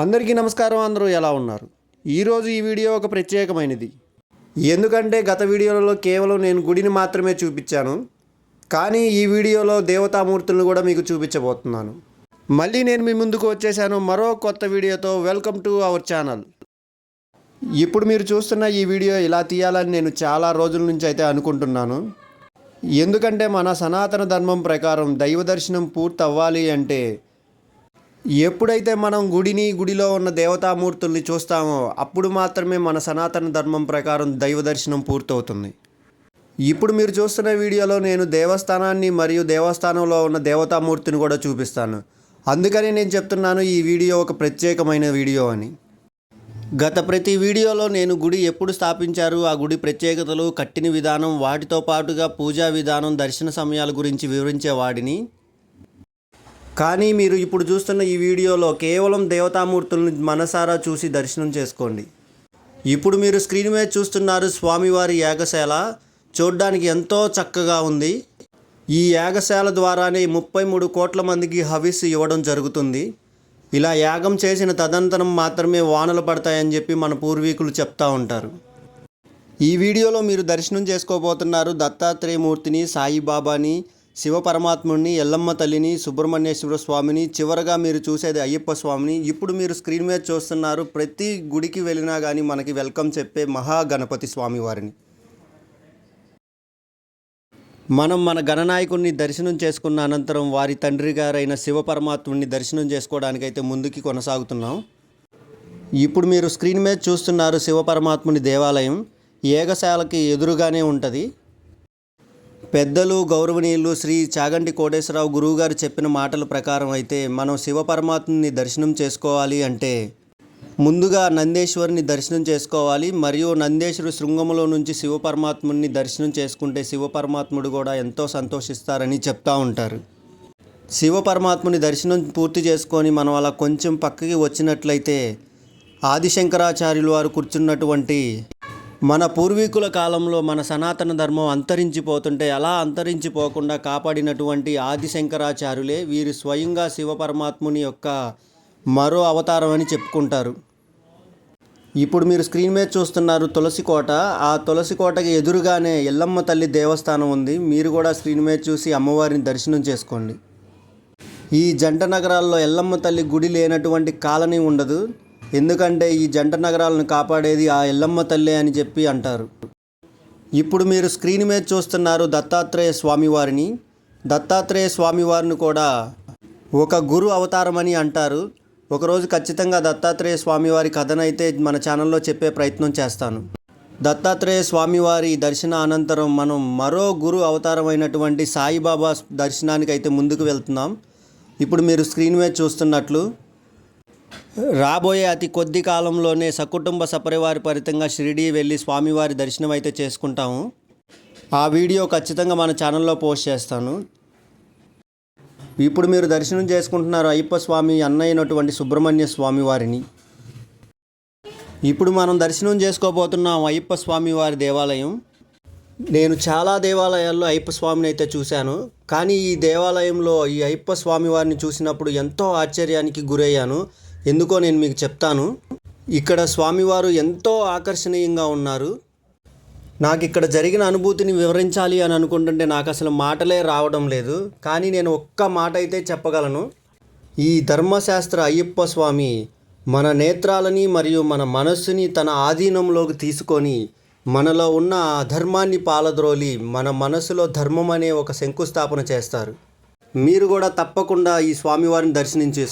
అందరికీ నమస్కారం అందరూ ఎలా ఉన్నారు? ఈరోజు ఈ వీడియో ఒక ప్రత్యేకమైనది. ఎందుకంటే గత వీడియోలలో కేవలం నేను గుడిని మాత్రమే చూపించాను. కానీ ఈ వీడియోలో దేవతామూర్తులను కూడా మీకు చూపించబోతున్నాను. మళ్ళీ నేను మీ ముందుకు వచ్చేసాను. మరో కొత్త వీడియోతో వెల్కమ్ టు అవర్ ఛానల్. ఇప్పుడు మీరు చూస్తున్న ఈ వీడియో ఇలా తీయాలని నేను చాలా రోజుల నుంచి అయితే అనుకుంటున్నాను. ఎందుకంటే మన సనాతన ధర్మం ప్రకారం దైవ దర్శనం పూర్తి అవ్వాలి అంటే ఎప్పుడైతే మనం గుడిని గుడిలో ఉన్న దేవతామూర్తుల్ని చూస్తామో అప్పుడు మాత్రమే మన సనాతన ధర్మం ప్రకారం దైవ దర్శనం పూర్తవుతుంది. ఇప్పుడు మీరు చూస్తున్న వీడియోలో నేను దేవస్థానాన్ని మరియు దేవస్థానంలో ఉన్న దేవతామూర్తిని కూడా చూపిస్తాను. అందుకని నేను చెప్తున్నాను ఈ వీడియో ఒక ప్రత్యేకమైన వీడియో అని. గత ప్రతి వీడియోలో నేను గుడి ఎప్పుడు స్థాపించారు ఆ గుడి ప్రత్యేకతలు కట్టిన విధానం వాటితో పాటుగా పూజా విధానం దర్శన సమయాల గురించి వివరించేవాడిని కానీ మీరు ఇప్పుడు చూస్తున్న ఈ వీడియోలో కేవలం దేవతామూర్తులను మనసారా చూసి దర్శనం చేసుకోండి. ఇప్పుడు మీరు స్క్రీన్ మీద చూస్తున్నారు స్వామివారి యాగశాల. చూడ్డానికి ఎంతో చక్కగా ఉంది. ఈ యాగశాల ద్వారానే ముప్పై మూడు కోట్ల మందికి హవిస్ ఇవ్వడం జరుగుతుంది. ఇలా యాగం చేసిన తదనంతరం మాత్రమే వానలు పడతాయని చెప్పి మన పూర్వీకులు చెప్తా ఉంటారు. ఈ వీడియోలో మీరు దర్శనం చేసుకోబోతున్నారు దత్తాత్రేయమూర్తిని సాయిబాబాని శివ పరమాత్ముడిని ఎల్లమ్మ తల్లిని సుబ్రహ్మణ్యేశ్వర స్వామిని చివరగా మీరు చూసేది అయ్యప్ప స్వామిని. ఇప్పుడు మీరు స్క్రీన్ మీద చూస్తున్నారు ప్రతి గుడికి వెళ్ళినా కానీ మనకి వెల్కమ్ చెప్పే మహాగణపతి స్వామి వారిని. మనం మన గణనాయకుడిని దర్శనం చేసుకున్న అనంతరం వారి తండ్రి గారైన శివ పరమాత్ముడిని దర్శనం చేసుకోవడానికైతే ముందుకి కొనసాగుతున్నాం. ఇప్పుడు మీరు స్క్రీన్ మీద చూస్తున్నారు శివ పరమాత్ముని దేవాలయం. ఏగశాలకి ఎదురుగానే ఉంటుంది. పెద్దలు గౌరవనీయులు శ్రీ చాగంటి కోటేశ్వరరావు గురువుగారు చెప్పిన మాటల ప్రకారం అయితే మనం శివపరమాత్మని దర్శనం చేసుకోవాలి అంటే ముందుగా నందేశ్వరిని దర్శనం చేసుకోవాలి. మరియు నందేశ్వరు శృంగములో నుంచి శివపరమాత్ముని దర్శనం చేసుకుంటే శివపరమాత్ముడు కూడా ఎంతో సంతోషిస్తారని చెప్తా ఉంటారు. శివపరమాత్ముని దర్శనం పూర్తి చేసుకొని మనం అలా కొంచెం పక్కకి వచ్చినట్లయితే ఆదిశంకరాచార్యులు వారు కూర్చున్నటువంటి మన పూర్వీకుల కాలంలో మన సనాతన ధర్మం అంతరించిపోతుంటే అలా అంతరించిపోకుండా కాపాడినటువంటి ఆదిశంకరాచార్యులే వీరు స్వయంగా శివపరమాత్ముని యొక్క మరో అవతారం అని చెప్పుకుంటారు. ఇప్పుడు మీరు స్క్రీన్ మీద చూస్తున్నారు తులసి కోట. ఆ తులసి కోటకి ఎదురుగానే ఎల్లమ్మ తల్లి దేవస్థానం ఉంది. మీరు కూడా స్క్రీన్ మీద చూసి అమ్మవారిని దర్శనం చేసుకోండి. ఈ జంట నగరాల్లో ఎల్లమ్మ తల్లి గుడి లేనటువంటి కాలనీ ఉండదు. ఎందుకంటే ఈ జంట నగరాలను కాపాడేది ఆ ఎల్లమ్మ తల్లి అని చెప్పి అంటారు. ఇప్పుడు మీరు స్క్రీన్ మీద చూస్తున్నారు దత్తాత్రేయ స్వామివారిని. దత్తాత్రేయ స్వామివారిని కూడా ఒక గురు అవతారం అని అంటారు. ఒకరోజు ఖచ్చితంగా దత్తాత్రేయ స్వామివారి కథనైతే మన ఛానల్లో చెప్పే ప్రయత్నం చేస్తాను. దత్తాత్రేయ స్వామివారి దర్శన అనంతరం మనం మరో గురు అవతారమైనటువంటి సాయిబాబా దర్శనానికి అయితే ముందుకు వెళ్తున్నాం. ఇప్పుడు మీరు స్క్రీన్ మీద చూస్తున్నట్లు రాబోయే అతి కొద్ది కాలంలోనే సకుటుంబ సపరివారి పరితంగా షిరిడి వెళ్ళి స్వామివారి దర్శనం అయితే చేసుకుంటాము. ఆ వీడియో ఖచ్చితంగా మన ఛానల్లో పోస్ట్ చేస్తాను. ఇప్పుడు మీరు దర్శనం చేసుకుంటున్నారు అయ్యప్ప స్వామి అన్నయ్యనటువంటి సుబ్రహ్మణ్య స్వామి వారిని. ఇప్పుడు మనం దర్శనం చేసుకోబోతున్నాం అయ్యప్ప స్వామి వారి దేవాలయం. నేను చాలా దేవాలయాల్లో అయ్యప్ప స్వామిని అయితే చూశాను. కానీ ఈ దేవాలయంలో ఈ అయ్యప్ప స్వామి వారిని చూసినప్పుడు ఎంతో ఆశ్చర్యానికి గురయ్యాను. ఎందుకో నేను మీకు చెప్తాను. ఇక్కడ స్వామివారు ఎంతో ఆకర్షణీయంగా ఉన్నారు. నాకు ఇక్కడ జరిగిన అనుభూతిని వివరించాలి అని అనుకుంటుంటే నాకు అసలు మాటలే రావడం లేదు. కానీ నేను ఒక్క మాట అయితే చెప్పగలను. ఈ ధర్మశాస్త్ర అయ్యప్ప స్వామి మన నేత్రాలని మరియు మన మనస్సుని తన ఆధీనంలోకి తీసుకొని మనలో ఉన్న అధర్మాన్ని పాలద్రోలి మన మనసులో ధర్మం అనే ఒక శంకుస్థాపన చేస్తారు. మీరు కూడా తప్పకుండా ఈ స్వామివారిని దర్శనం చేసుకో